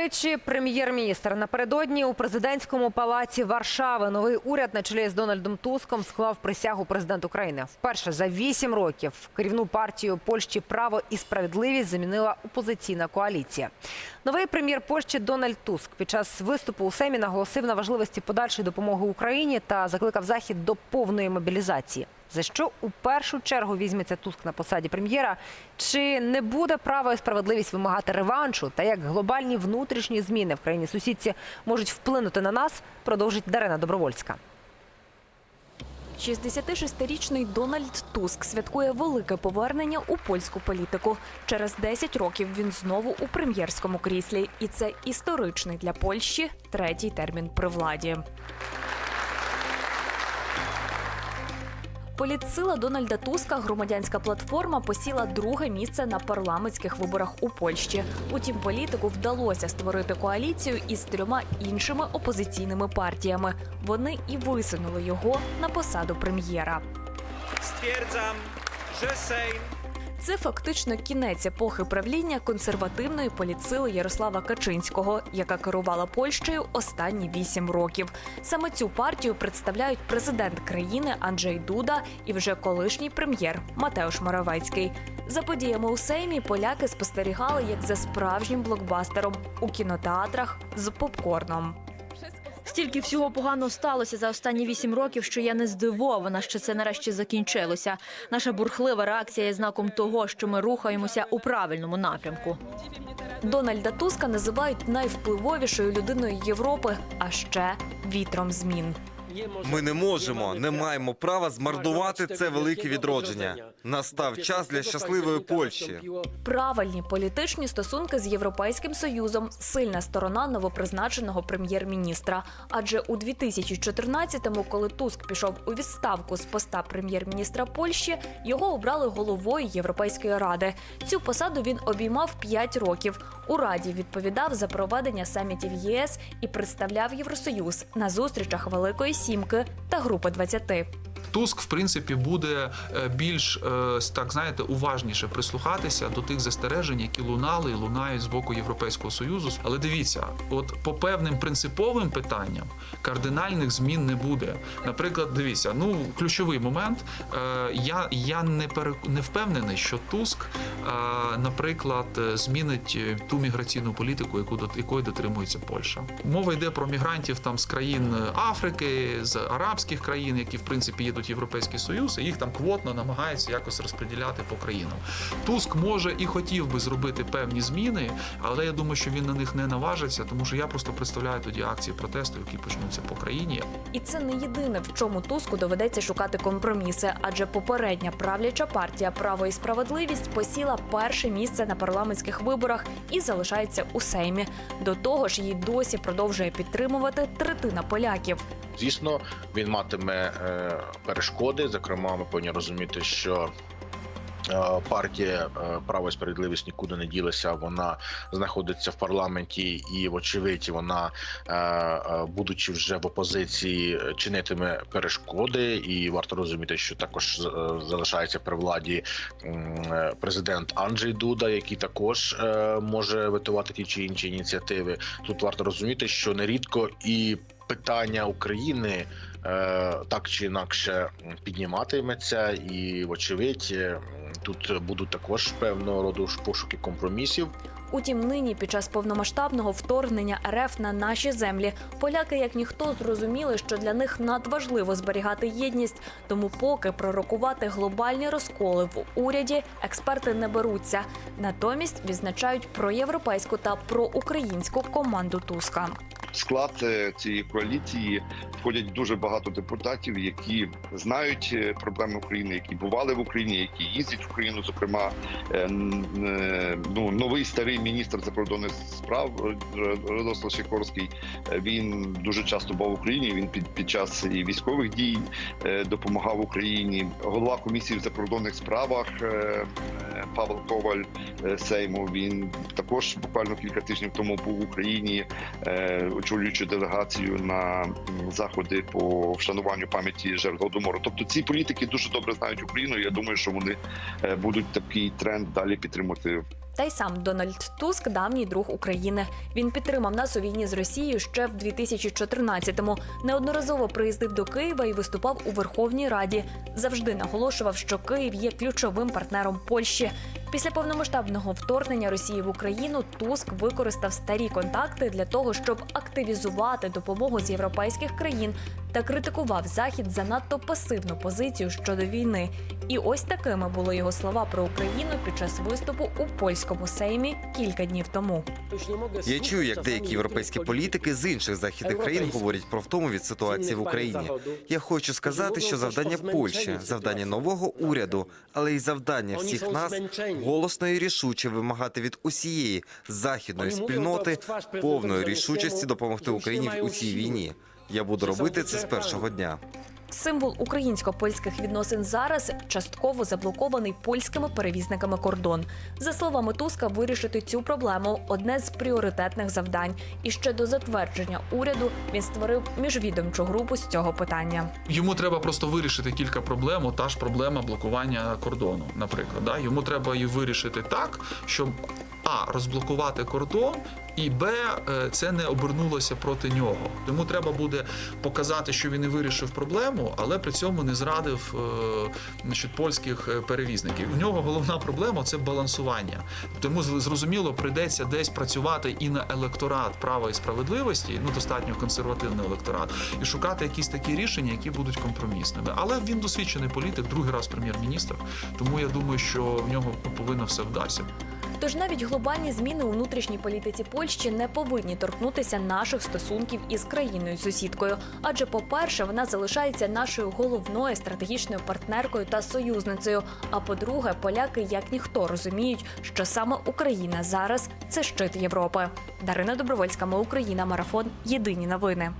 тричі прем'єр-міністр напередодні у президентському палаці Варшави новий уряд на чолі з Дональдом Туском склав присягу президент України. Вперше за вісім років керівну партію Польщі право і справедливість замінила опозиційна коаліція. Новий прем'єр Польщі Дональд Туск під час виступу у Сеймі наголосив на важливості подальшої допомоги Україні та закликав захід до повної мобілізації. За що у першу чергу візьметься Туск на посаді прем'єра? Чи не буде право і справедливість вимагати реваншу? Та як глобальні внутрішні зміни в країні сусідці можуть вплинути на нас? Продовжить Дарина Добровольська. 66-річний Дональд Туск святкує велике повернення у польську політику. Через 10 років він знову у прем'єрському кріслі, і це історичний для Польщі третій термін при владі. Політсила Дональда Туска громадянська платформа посіла друге місце на парламентських виборах у Польщі. Утім, політику вдалося створити коаліцію із трьома іншими опозиційними партіями. Вони і висунули його на посаду прем'єра. Стверджам, що Sejm Це фактично кінець епохи правління консервативної політсили Ярослава Качинського, яка керувала Польщею останні вісім років. Саме цю партію представляють президент країни Анджей Дуда і вже колишній прем'єр Матеуш Моравецький. За подіями у Сеймі поляки спостерігали як за справжнім блокбастером у кінотеатрах з попкорном. Стільки всього погано сталося за останні вісім років, що я не здивована, що це нарешті закінчилося. Наша бурхлива реакція є знаком того, що ми рухаємося у правильному напрямку. Дональда Туска називають найвпливовішою людиною Європи, а ще вітром змін. Ми не можемо, не маємо права змардувати це велике відродження. Настав час для щасливої Польщі. Правильні політичні стосунки з європейським союзом сильна сторона новопризначеного прем'єр-міністра. Адже у 2014-му, коли Туск пішов у відставку з поста прем'єр-міністра Польщі, його обрали головою Європейської ради. Цю посаду він обіймав 5 років. У раді відповідав за проведення самітів ЄС і представляв Євросоюз на зустрічах Великої Сімки та Групи 20. Туск, в принципі, буде е, більш е, так знаєте уважніше прислухатися до тих застережень, які лунали і лунають з боку Європейського союзу. Але дивіться, от по певним принциповим питанням кардинальних змін не буде. Наприклад, дивіться, ну ключовий момент. е, Я, я не пере, не впевнений, що Туск, наприклад, змінить ту міграційну політику, яку дот- якої дотримується Польща. Мова йде про мігрантів там з країн Африки, з арабських країн, які в принципі їдуть в Європейський Союз, і їх там квотно намагаються якось розподіляти по країнам. Туск може і хотів би зробити певні зміни, але я думаю, що він на них не наважиться, тому що я просто представляю тоді акції протесту, які почнуться по країні. І це не єдине, в чому Туску доведеться шукати компроміси, адже попередня правляча партія Право і справедливість посіла перше місце на парламентських виборах і залишається у Сеймі. До того ж, її досі продовжує підтримувати третина поляків. Звісно, він матиме е, перешкоди. Зокрема, ми повинні розуміти, що е, партія е, право і справедливість нікуди не ділася. Вона знаходиться в парламенті, і вочевидь, вона, будучи вже в опозиції, чинитиме перешкоди. І варто розуміти, що також залишається при владі президент Анджей Дуда, який також може витувати ті чи інші ініціативи. Тут варто розуміти, що нерідко і питання України е, так чи інакше підніматиметься, і вочевидь, е, тут будуть також певного роду пошуки компромісів. Утім, нині під час повномасштабного вторгнення РФ на наші землі поляки, як ніхто, зрозуміли, що для них надважливо зберігати єдність. Тому, поки пророкувати глобальні розколи в уряді, експерти не беруться. Натомість відзначають проєвропейську та проукраїнську команду Туска. В склад е, цієї коаліції входять дуже багато депутатів, які знають е, проблеми України, які бували в Україні, які їздять в Україну. Зокрема, е, ну новий старий міністр закордонних справ Радослав Сікорський. Він дуже часто був в Україні. Він під під час і військових дій допомагав Україні. Голова комісії в закордонних справах Павел Коваль е, Сейму. Він також буквально кілька тижнів тому був в Україні е, очолюючи делегацію на заходи по вшануванню пам'яті жертв голодомору. Тобто ці політики дуже добре знають Україну. і Я думаю, що вони е, будуть такий тренд далі підтримувати Та й сам Дональд Туск давній друг України. Він підтримав нас у війні з Росією ще в 2014-му. Неодноразово приїздив до Києва і виступав у Верховній Раді. Завжди наголошував, що Київ є ключовим партнером Польщі. Після повномасштабного вторгнення Росії в Україну Туск використав старі контакти для того, щоб активізувати допомогу з європейських країн та критикував Захід за надто пасивну позицію щодо війни. І ось такими були його слова про Україну під час виступу у польському сеймі кілька днів тому. Я чую, як деякі європейські політики з інших західних країн говорять про втому від ситуації в Україні. Я хочу сказати, що завдання Польщі, завдання нового уряду, але й завдання всіх нас голосно і рішуче вимагати від усієї західної спільноти повної рішучості допомогти Україні у цій війні. Я буду робити це з першого дня. Символ українсько-польських відносин зараз частково заблокований польськими перевізниками кордон. За словами Туска, вирішити цю проблему одне з пріоритетних завдань. І ще до затвердження уряду він створив міжвідомчу групу з цього питання. Йому треба просто вирішити кілька проблем. Та ж проблема блокування кордону, наприклад. Да? Йому треба її вирішити так, щоб а розблокувати кордон, і б е, це не обернулося проти нього. Йому треба буде показати, що він і вирішив проблему, але при цьому не зрадив е, значить, польських е, перевізників. У нього головна проблема це балансування. Тому зрозуміло, прийдеться десь працювати і на електорат права і справедливості, ну достатньо консервативний електорат, і шукати якісь такі рішення, які будуть компромісними. Але він досвідчений політик, другий раз прем'єр-міністр. Тому я думаю, що в нього повинно все вдасться. Тож навіть глобальні зміни у внутрішній політиці Польщі не повинні торкнутися наших стосунків із країною сусідкою. Адже, по-перше, вона залишається нашою головною стратегічною партнеркою та союзницею. А по-друге, поляки як ніхто розуміють, що саме Україна зараз це щит Європи. Дарина Добровольська, ми Україна, марафон. Єдині новини.